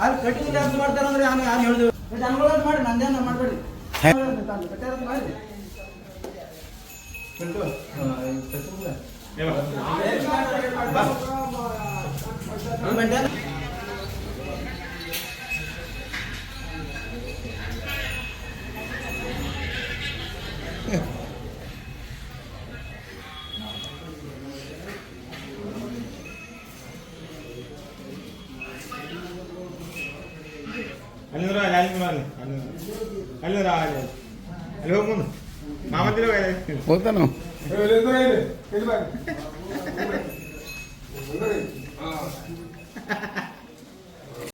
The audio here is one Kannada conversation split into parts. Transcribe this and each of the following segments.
ಅಲ್ಲಿ ಕಟಿಂಗ್ ಜಾಸ್ತಿ ಮಾಡ್ತಾರೆ ಅಂದ್ರೆ ನಾನು ಯಾರು ಹೇಳಿದ್ರು? ಅನುಭವ ಮಾಡಿ ನಂದೇನ ಮಾಡಬೇಡಿ. ಮಾಡಿ. ಅಲ್ಲಿಂದ್ರ ಅಲ್ಲಿ ಅಲ್ಲಿ ಅಲ್ಲಿಂದ್ರ ಅಲ್ಲಿ ಅಲ್ಲಿ ಹೋಗಿ ಮುಂದೆ ಮಾಮಂದಿರ ಹೋಗ್ತಾನು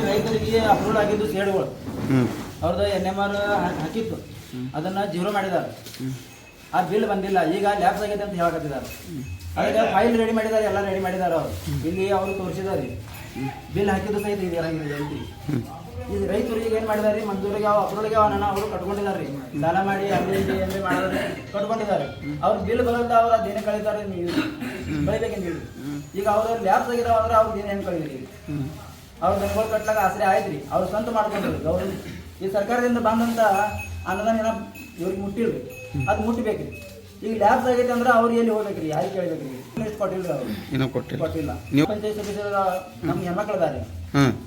ರೈತರಿಗೆ ಅಪ್ರೂವ್ ಆಗಿದ್ದು ಸೇಡುಗಳು. ಅವ್ರದ್ದು ಎನ್ ಎಂ ಆರ್ ಹಾಕಿತ್ತು. ಅದನ್ನ ಜೀರೋ ಮಾಡಿದ್ದಾರೆ. ಆ ಬಿಲ್ ಬಂದಿಲ್ಲ. ಈಗ ಲ್ಯಾಪ್ಸ್ ಆಗಿದೆ ಅಂತ ಹೇಳಕತ್ತಿದ್ದಾರೆ. ಅದಕ್ಕೆ ಫೈಲ್ ರೆಡಿ ಮಾಡಿದ್ದಾರೆ ಎಲ್ಲ ರೆಡಿ ಮಾಡಿದ್ದಾರೆ ಅವರು. ಇಲ್ಲಿ ಅವರು ತೋರಿಸಿದ್ದಾರೆ. ಬಿಲ್ ಹಾಕಿದ್ದು ಸಹಿತ ಇದೆ ಈಗ ರೈತರು ಈಗ ಏನು ಮಾಡಿದಾರೆ? ಮಂಜೂರಿಗೆ ಯಾವ ಅವನ ಅವರು ಕಟ್ಕೊಂಡಿದ್ದಾರೆ ಸಾಲ ಮಾಡಿ ಅಲ್ಲಿ ಇಲ್ಲಿ ಮಾಡಿದ್ರೆ ಕಟ್ಕೊಂಡಿದ್ದಾರೆ. ಅವ್ರ ಬಿಲ್ ಬರೋದ ಅವ್ರ ಅದೇನೇ ಕಳೀತಾರೆ ನೀವು ಬೆಳಿಬೇಕಂತ ಹೇಳಿ. ಈಗ ಅವ್ರ ಲ್ಯಾಬ್ಸ್ ಆಗಿದಾವ ಅಂದ್ರೆ ಅವ್ರಿಗೆ ಏನೇನು ಕಳೀರಿ? ಅವ್ರ ಬೆಂಬಲ ಕಟ್ಲಾಗ ಆಸರೆ ಆಯ್ತ್ರಿ ರೀ. ಅವ್ರು ಸ್ವಂತ ಮಾಡ್ಕೊಂಡ್ರು ಗೌರ್ಮೆಂಟ್. ಈ ಸರ್ಕಾರದಿಂದ ಬಂದಂತ ಅನುದಾನ ಏನ ಇವ್ರಿಗೆ ಮುಟ್ಟಿಲ್ರಿ ಅದು ಮುಟ್ಟಬೇಕ್ರಿ ಈಗ ಲ್ಯಾಬ್ಸ್ ಆಗೈತೆ ಅಂದ್ರೆ ಅವ್ರು ಎಲ್ಲಿ ಹೋಗ್ಬೇಕ್ರಿ ಯಾರಿಗೆ ಕೇಳ್ಬೇಕ್ರಿ ಏನೋ ಕೊಟ್ಟಿಲ್ಲ. ಕೊಟ್ಟಿಲ್ಲ. ನೀವು- ಪಂಚಾಯತ್ ನಮ್ಮ ಹೆಣ್ಮಕ್ಳು ಅದಾರೆ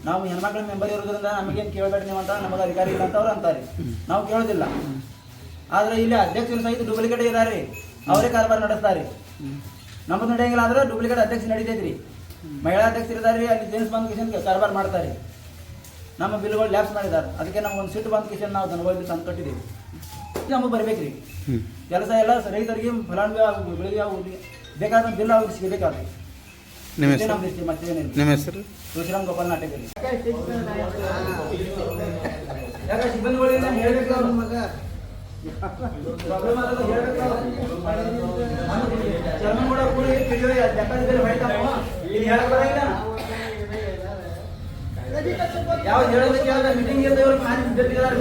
ನಾವು ಹೆಣ್ಮಕ್ಳ ಮೆಂಬರ್ ಇರೋದ್ರಿಂದ ನಮಗೇನು ಕೇಳಬೇಡ ನೀವು ಅಂತ ನಮಗೆ ಅಧಿಕಾರಿ ಇಲ್ಲ ಅಂತ ಅವ್ರು ಅಂತಾರೆ. ನಾವು ಕೇಳೋದಿಲ್ಲ. ಆದ್ರೆ ಇಲ್ಲಿ ಅಧ್ಯಕ್ಷರು ಸಹಿತ ಡೂಪ್ಲಿಕೇಟ್ ಇದಾರೆ. ಅವರೇ ಕಾರ್ಬಾರ್ ನಡೆಸ್ತಾರೆ. ನಮ್ಮದು ನಡೆಯಂಗಿಲ್ಲ ಆದ್ರೆ ಡೂಪ್ಲಿಕೇಟ್ ಅಧ್ಯಕ್ಷ ನಡೀತೈತ್ರಿ. ಮಹಿಳಾ ಅಧ್ಯಕ್ಷರು ಇದಾರೆ ಅಲ್ಲಿ ಜೇನ್ಸ್ ಬಂದ್ ಕಿಶನ್ ಕಾರ್ಬಾರ್ ಮಾಡ್ತಾರೆ. ನಮ್ಮ ಬಿಲ್ಗಳು ಲ್ಯಾಪ್ಸ್ ಮಾಡಿದ್ದಾರೆ ಅದಕ್ಕೆ ನಮ್ಗೆ ಒಂದು ಸಿಟ್ಟು ಬಂದ್ ಕಿಶನ್ ನಾವು ದನಗಳಿಗೆ ತಂದು ಕೊಟ್ಟಿದ್ದೀವಿ ನಮಗೆ ಬರ್ಬೇಕ್ರಿ. ಕೆಲಸ ಎಲ್ಲ ರೈತರಿಗೆ ಫಲಾನುಭವಿ ಬೆಳಿಗ್ಗೆ ಬೇಕಾದ ಬಿಲ್ ಅವ್ರಿಗೆ ಸಿಗಬೇಕಾದ್ರೆ. ನಿಮ್ಮ ಹೆಸರು? ನಮ್ಮ ಹೆಸರು? ತುಳಸಿರಾಮ್ ಗೋಪಾಲ್ ಅವ್ರ. ಅವ್ರು. ಹೇಳೋದಕ್ಕೆ ಕೇಳಿದ್ರೆ ಮೀಟಿಂಗ್ ಇವ್ರಿಗೆ ಮಾಡಿ ಬಿಟ್ಟಿದ್ದಾರೆ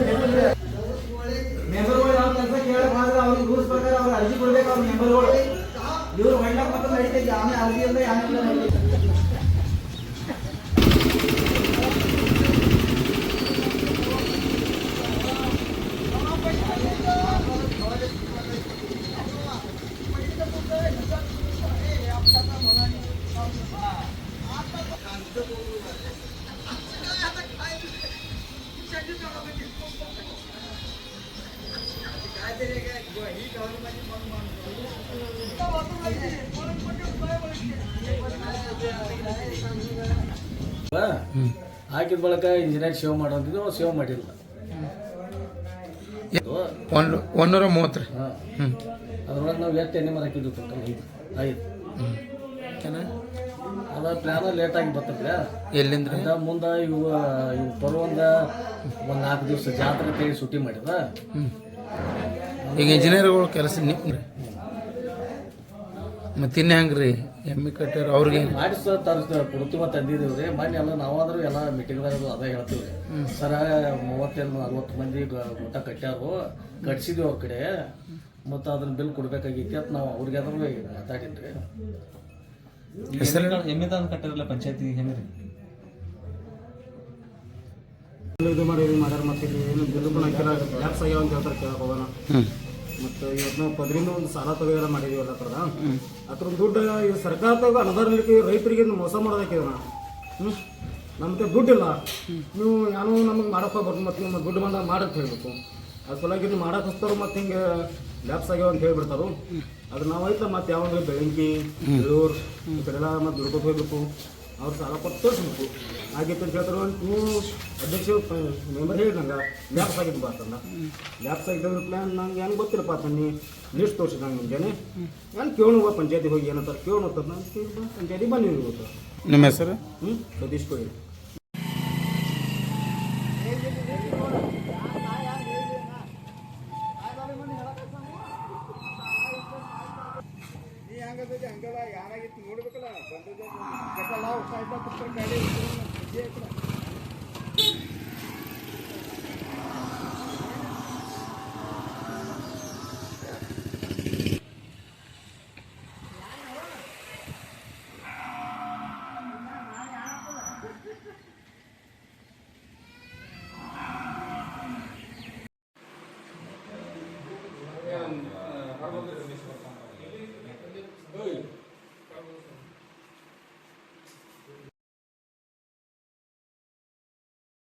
ಮೆಂಬರ್ಗಳು ಯಾವ ಕೆಲಸ ಕೇಳಕ್ ಅವ್ರಿಗೆ ರೂಲ್ಸ್ ಪ್ರಕಾರ ಅವ್ರು ಅರ್ಜಿ ಕೊಡ್ಬೇಕು ಅವ್ರ ಮೆಂಬರ್ಗಳು ಹೊಡ್ಲಕ್ ಮತ್ತೆ ನಡೀತೈತಿ ಆಮೇಲೆ ಅರ್ಜಿ ಅಂದ್ರೆ ಆಮೇಲೆ ನಡೀತೈತಿ ಹಾಕಿದ ಬಳಿಕ ಇಂಜಿನಿಯರ್ ಸೇವ್ ಮಾಡೋದಿದ್ದು ಅವ್ರು ಸೇವ್ ಮಾಡಿಲ್ಲ. ಒಂದು ಒಂದೂರ ಮೂವತ್ತು ರೀ. ಹ್ಞೂ ಅದ್ರೊಳಗೆ ನಾವು ಎಷ್ಟು ಎಣ್ಣೆ ಮರ ಹಾಕಿದ್ವಿ ಟೋಟಲ್ ಐದು ಐದು ಅದ ಪ್ಲ್ಯಾನ ಲೇಟಾಗಿ ಬರ್ತದೆ ಎಲ್ಲಿಂದ ಮುಂದೆ ಇವು ಇವು ಬರುವಂದ ಒಂದು ನಾಲ್ಕು ದಿವಸ ಜಾತ್ರೆ ಕೈ ಸುಟ್ಟಿ ಮಾಡಿದ. ಈಗ ಇಂಜಿನಿಯರ್ಗಳು ಕೆಲಸ ನಿಮ್ಮ ರೀ ಮತ್ತೆ ಇನ್ನು ಹೆಂಗೆ ರೀ ಎಮ್ಮೆ ಕಟ್ಟಾರ ಅವ್ರಿಗೆ? ಮಾಡಿಸ ತರಿಸ್ತೀವಿ ಕೊಡ್ತೀವಿ ತಂದಿದ್ದೀವಿ ರೀ ಮನೆ ಎಲ್ಲ ನಾವಾದ್ರೂ ಎಲ್ಲ ಮೀಟಿಂಗ್ದಾಗ ಅದೇ ಹೇಳ್ತೀವಿ ರೀ ಸರ ಮೂವತ್ತೇಳು ನಲ್ವತ್ತು ಮಂದಿ ಊಟ ಕಟ್ಟ್ಯಾರು ಕಟ್ಸಿದ್ವಿ ಅವ್ರ ಕಡೆ. ಮತ್ತು ಅದನ್ನ ಬಿಲ್ ಕೊಡ್ಬೇಕಾಗಿತ್ತು ಅಂತ ನಾವು ಅವ್ರಿಗೆ ಅದ್ರ ಮಾತಾಡಿದ್ರಿ ಹೆಸರು ಎಮ್ಮಿದಾನ ಕಟ್ಟಿರಲ್ಲ ಪಂಚಾಯತಿ ಹೆಂಗೆ ರೀ ಇದು ಮಾಡಿ ಮಾಡ್ಯಾರ ಮತ್ತೆ ಇಲ್ಲಿ ಏನು ಬಿಲ್ಲು ಕೂಡ ಹಾಕಿಲ್ಲ ಲ್ಯಾಪ್ಸ್ ಆಗ್ಯಾವ ಅಂತ ಹೇಳ್ತಾರೆ ಕೇಳಕ್ಕೆ ಹೋಗೋಣ ಮತ್ತು ಇವತ್ತು ನಾವು ಪದರಿಂದ ಒಂದು ಸಾಲ ತೆಗೆಲ್ಲ ಮಾಡಿದೀವಿ ಎಲ್ಲ ಥರದ ಅದ್ರ ದುಡ್ಡು ಈ ಸರ್ಕಾರದಾಗ ಅನುದಾನ ರೈತರಿಗೆ ಮೋಸ ಮಾಡೋದಕ್ಕೆ ನಾ ಹ್ಞೂ ನಮ್ಗೆ ದುಡ್ಡಿಲ್ಲ. ನೀವು ಏನೋ ನಮಗೆ ಮಾಡಕ್ಕೆ ಹೋಗ್ಬಾರ್ದು ಮತ್ತು ನಿಮ್ಮ ದುಡ್ಡು ಬಂದಾಗ ಮಾಡಕ್ಕೆ ಹೇಳ್ಬೇಕು. ಅದ್ರ ಸಲುವಾಗಿ ನೀವು ಮಾಡಕ್ಕೆ ಹಚ್ತಾರು ಮತ್ತು ಹಿಂಗೆ ಲ್ಯಾಪ್ಸ್ ಆಗ್ಯಾವ ಅಂತ ಹೇಳ್ಬಿಡ್ತಾರು. ಅದ್ರ ನಾವು ಐತಲ್ಲ ಮತ್ತೆ ಯಾವಾಗ ಬೆಳಂಗಿ ಬೆಳೂರು ಈ ಕಡೆ ಎಲ್ಲ ಮತ್ತೆ ಹೋಗ್ಬೇಕು. ಅವ್ರು ಸಾಲ ಕೊಟ್ಟು ತೋರಿಸ್ಬೇಕು. ಆಗಿತ್ತು ಹೇಳ್ತಾರೆ ನೀವು ಅಧ್ಯಕ್ಷ ಮೆಂಬರ್ ಹೇಳಿದಂಗೆ ಲ್ಯಾಬ್ಸ್ ಆಗಿದ್ದು ಬಾತನ್ನ ಲ್ಯಾಬ್ಸ್ ಪ್ಲ್ಯಾನ್ ನಂಗೆ ಹೆಂಗೆ ಗೊತ್ತಿಲ್ಲಪ್ಪ ನೀ ಲಿಸ್ಟ್ ತೋರಿಸಿದ ನಂಗೆ ಮುಂಜಾನೆ. ನಾನು ಕೇಳುವ ಪಂಚಾಯತಿ ಹೋಗಿ ಏನಂತ ಕೇಳುವಂತ ನಾನು ಪಂಚಾಯತಿ ಬನ್ನಿ ಇವತ್ತು ನಿಮ್ಮ ಹೆಸರು? ಹ್ಞೂ ಸತೀಶ್ ಕೋಳಿ ಹಂಗಲ್ಲ ಯಾರಾಗಿತ್ತು ನೋಡ್ಬೇಕಲ್ಲ ಬಂದದ್ದು. सलाह साहेबाबद्दल गाडी